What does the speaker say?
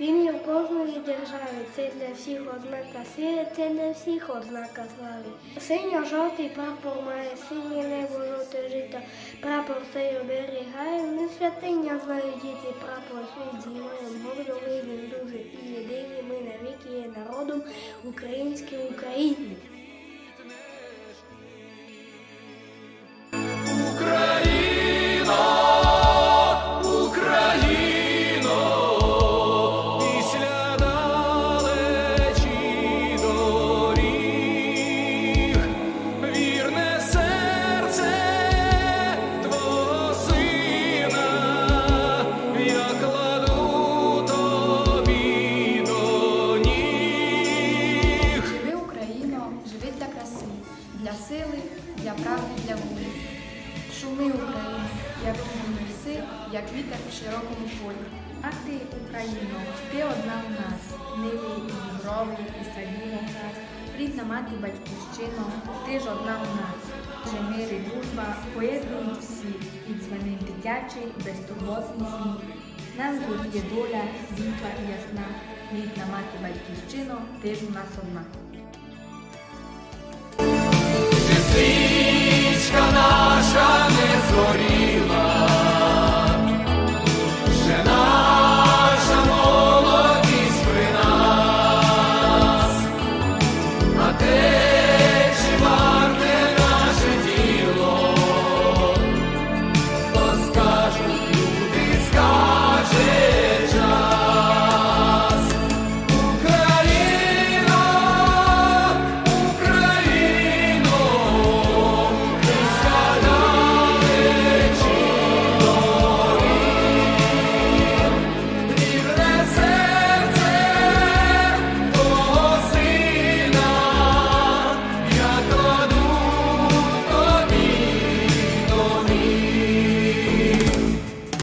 Він є в кожної держави. Це для всіх ознака сили, це для всіх ознака слави. Синьо-жовтий прапор має синє небо, жовте жито. Прапор все оберігає. Не святиня знають діти. Прапор світ зіймає. Гордо для сили, для правди, для волі. Шуми Україно, як ліси, як вітер у широкому полі. А ти, Україно, ти одна в нас, ниві і діброви, і садімо нас. Рідна мати батьківщино, ти ж одна в нас. Же мир і дружба поєднують всі, і дзвенить дитячий, безтурботний сміх. Нам зоріє доля, світла і ясна. Рідна мати батьківщино, ти ж у нас одна.